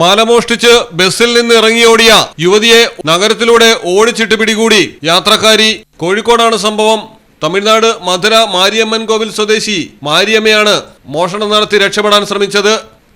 മാല മോഷ്ടിച്ച് ബസ്സിൽ നിന്ന് ഇറങ്ങിയോടിയ യുവതിയെ നഗരത്തിലൂടെ ഓടിച്ചിട്ട് പിടികൂടി യാത്രക്കാരി. കോഴിക്കോടാണ് സംഭവം. തമിഴ്നാട് മധുര മാരിയമ്മൻ കോവിൽ സ്വദേശി മാരിയമ്മയാണ് മോഷണം നടത്തി രക്ഷപ്പെടാൻ ശ്രമിച്ചത്.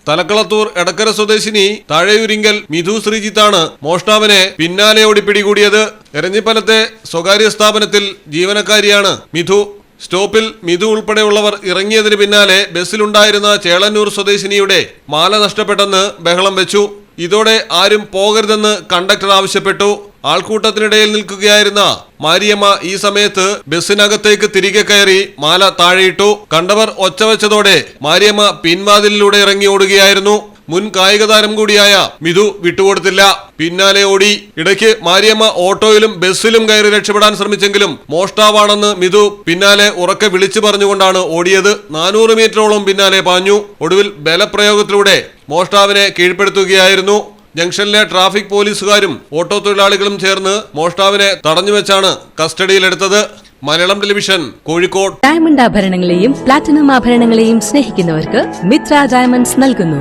തലക്കളത്തൂർ എടക്കര സ്വദേശിനി താഴെയൂരിങ്കൽ മിഥു ശ്രീജിത്താണ് മോഷ്ടാവിനെ പിന്നാലെ ഓടി പിടികൂടിയത്. എരഞ്ഞിപ്പലത്തെ സ്വകാര്യ സ്ഥാപനത്തിൽ ജീവനക്കാരിയാണ് മിഥു. സ്റ്റോപ്പിൽ മിഥു ഉൾപ്പെടെയുള്ളവർ ഇറങ്ങിയതിന് പിന്നാലെ ബസ്സിലുണ്ടായിരുന്ന ചേളന്നൂർ സ്വദേശിനിയുടെ മാല നഷ്ടപ്പെട്ടെന്ന് ബഹളം വെച്ചു. ഇതോടെ ആരും പോകരുതെന്ന് കണ്ടക്ടർ ആവശ്യപ്പെട്ടു. ആൾക്കൂട്ടത്തിനിടയിൽ നിൽക്കുകയായിരുന്ന മാരിയമ്മ ഈ സമയത്ത് ബസ്സിനകത്തേക്ക് തിരികെ കയറി മാല താഴെയിട്ടു. കണ്ടവർ ഒച്ചവെച്ചതോടെ മാരിയമ്മ പിൻവാതിലിലൂടെ ഇറങ്ങി ഓടുകയായിരുന്നു. മുൻ കായിക താരം കൂടിയായ മിഥു വിട്ടുകൊടുത്തില്ല. പിന്നാലെ ഓടി ഇടയ്ക്ക് മാരിയമ്മ ഓട്ടോയിലും ബസ്സിലും കയറി രക്ഷപ്പെടാൻ ശ്രമിച്ചെങ്കിലും മോഷ്ടാവാണെന്ന് മിഥു പിന്നാലെ ഉറക്കെ വിളിച്ചു പറഞ്ഞുകൊണ്ടാണ് ഓടിയത്. നാനൂറ് മീറ്ററോളം പിന്നാലെ പാഞ്ഞു. ഒടുവിൽ ബലപ്രയോഗത്തിലൂടെ മോഷ്ടാവിനെ കീഴ്പ്പെടുത്തുകയായിരുന്നു. ജംഗ്ഷനിലെ ട്രാഫിക് പോലീസുകാരും ഓട്ടോ തൊഴിലാളികളും ചേർന്ന് മോഷ്ടാവിനെ തടഞ്ഞു വെച്ചാണ് കസ്റ്റഡിയിലെടുത്തത്. മലയാളം ടെലിവിഷൻ കോഴിക്കോട്. ഡയമണ്ട് ആഭരണങ്ങളെയും പ്ലാറ്റിനം ആഭരണങ്ങളെയും സ്നേഹിക്കുന്നവർക്ക് മിത്ര ഡയമണ്ട്സ് നൽകുന്നു.